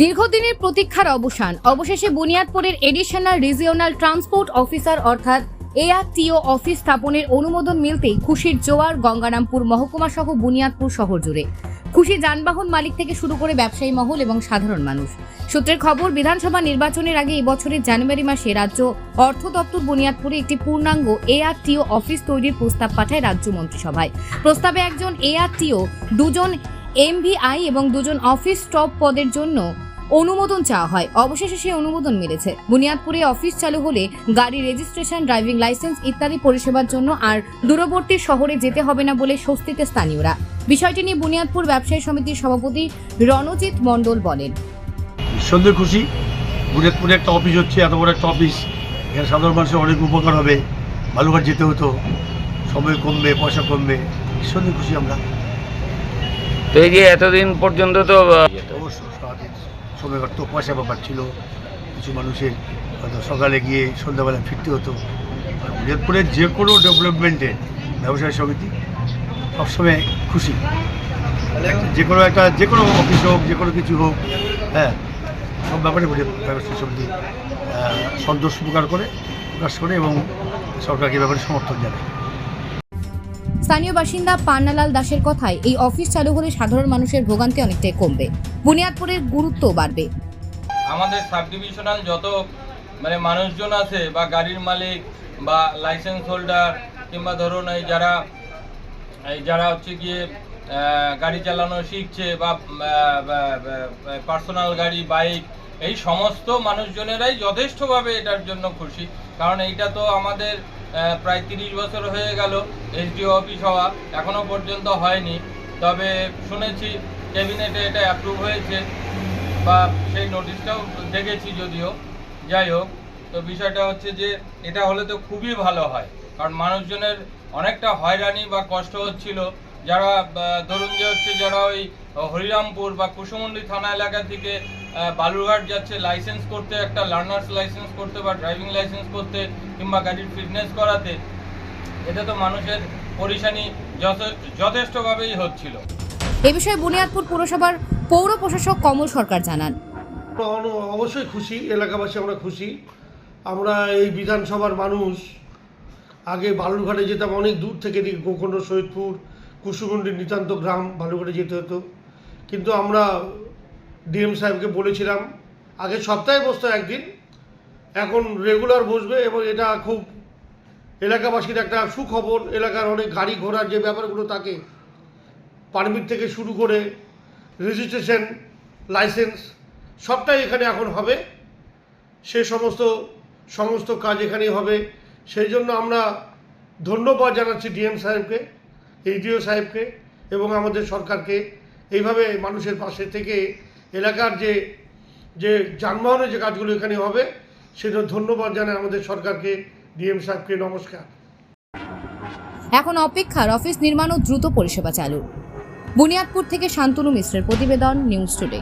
দীর্ঘদিনের প্রতীক্ষার অবসান। অবশেষে বুনিয়াদপুরের এডিশনাল রিজিওনাল ট্রান্সপোর্ট অফিসার অর্থাৎ এআরটিও অফিস স্থাপনের অনুমোদন মিলতেই খুশির জোয়ার গঙ্গারামপুর মহকুমা সহ বুনিয়াদপুর শহর জুড়ে। খুশি যানবাহন মালিক থেকে শুরু করে ব্যবসায়ী মহল এবং সাধারণ মানুষ। সূত্রের খবর, বিধানসভা নির্বাচনের আগে এই বছরের জানুয়ারি মাসে রাজ্য অর্থ দপ্তর বুনিয়াদপুরে একটি পূর্ণাঙ্গ এআরটিও অফিস তৈরির প্রস্তাব পাঠায় রাজ্য মন্ত্রিসভায়। প্রস্তাবে একজন এআরটিও, দুজন এমভিআই এবং দুজন অফিস স্টপ পদের জন্য অনুমোদন চাওয়া হয়। অবশেষে সেই অনুমোদন মিলেছে। বুনিয়াদপুরে অফিস চালু হলে গাড়ি রেজিস্ট্রেশন ড্রাইভিং লাইসেন্স ইত্যাদি পরিষেবার জন্য আর দূরবর্তী শহরে যেতে হবে না বলে স্বস্তিতে স্থানীয়রা। বিষয়টি নিয়ে বুনিয়াদপুর ব্যবসায়ী সমিতির সভাপতি রণজিৎ মণ্ডল বলেন। নিঃসন্দেহে খুশি। বুনিয়াদপুরে একটা অফিস হচ্ছে এত বড় একটা অফিস এখানে সাধারণ মানুষের অনেক উপকার হবে। বালুঘাট যেতে হতো। সময় কমবে পয়সা কমবে। নিঃসন্দেহে খুশি আমরা। তো এই যে এতদিন পর্যন্ত তো আহ, সময় কাটতো পয়সা ব্যাপার ছিল। কিছু মানুষের হয়তো সকালে গিয়ে সন্ধ্যাবেলা ফিরতে হতো। আর যে কোনো ডেভেলপমেন্টে ব্যবসায়ী সমিতি সবসময় খুশি। যে কোনো একটা, যে কোনো অফিস হোক, যে কোনো কিছু হোক হ্যাঁ সব ব্যাপারে ব্যবসায়ী সমিতি সন্তোষ প্রকার করে, প্রকাশ করে এবং সরকারকে ব্যাপারে সমর্থন জানায়। স্থানীয় বাসিন্দা পান্নালাল দাসের কথায় এই অফিস চালু হলে সাধারণ মানুষের ভোগান্তি অনেকটাই কমবে। বুনিয়াদপুরের গুরুত্ব বাড়বে। আমাদের সাব ডিভিশনাল যত মানে মানুষজন আছে বা গাড়ির মালিক বা লাইসেন্স হোল্ডার কিংবা ধরুন এই যারা এই যারা হচ্ছে গিয়ে গাড়ি চালানো শিখছে বা, পার্সোনাল গাড়ি, বাইক, এই সমস্ত মানুষজনেরাই যথেষ্টভাবে এটার জন্য খুশি। কারণ এইটা তো আমাদের প্রায় তিরিশ বছর হয়ে গেল এসডিও অফিস হওয়া, এখনও পর্যন্ত হয়নি। তবে শুনেছি ক্যাবিনেটে এটা অ্যাপ্রুভ হয়েছে বা সেই নোটিশটাও দেখেছি যদিও। যাই হোক, তো বিষয়টা হচ্ছে যে এটা হলে তো খুবই ভালো হয়। কারণ মানুষজনের অনেকটা হয়রানি বা কষ্ট হচ্ছিল। যারা ধরুন যে হচ্ছে যারা ওই হরিরামপুর বা কুসুমন্ডি থানা এলাকা থেকে বালুরঘাট যাচ্ছে লাইসেন্স করতে একটা লার্নার্স লাইসেন্স করতে বা ড্রাইভিং লাইসেন্স করতে কিংবা গাড়ির ফিটনেস করাতে। এটা তো মানুষের পরিশানি যথে- যথেষ্টভাবেই হচ্ছিল। এ বিষয়ে বুনিয়াদপুর পুরসভার পৌর প্রশাসক কমল সরকার জানান। অবশ্যই খুশি এলাকাবাসী আমরা খুশি। আমরা এই বিধানসভার মানুষ। আগে বালুরঘাটে যেতাম অনেক দূর থেকে দিকে গোকর্ণ সৈয়দপুর কুসুমন্ডি নিতান্ত গ্রাম বালুরঘাটে যেতে হতো। কিন্তু আমরা ডিএম সাহেবকে বলেছিলাম, আগে সপ্তাহে বসতো একদিন, এখন রেগুলার বসবে এবং এটা খুব এলাকাবাসীর একটা সুখবর, এলাকার অনেক গাড়ি ঘোড়ার যে ব্যাপারগুলো থাকে পারমিট থেকে শুরু করে রেজিস্ট্রেশন লাইসেন্স সবটাই এখানে এখন হবে। সে সমস্ত সমস্ত কাজ এখানেই হবে। সেই জন্য আমরা ধন্যবাদ জানাচ্ছি ডিএম সাহেবকে এইডিও সাহেবকে এবং আমাদের সরকারকে। এইভাবে মানুষের পাশে থেকে এলাকার যে যে যানবাহনের যে কাজগুলো এখানে হবে, সেজন্য ধন্যবাদ জানাই আমাদের সরকারকে, ডিএম সাহেবকে, নমস্কার। এখন অপেক্ষার অফিস নির্মাণ ও দ্রুত পরিষেবা চালু। বুনিয়াদপুর থেকে শান্তনু মিশ্রের প্রতিবেদন, নিউজ টুডে।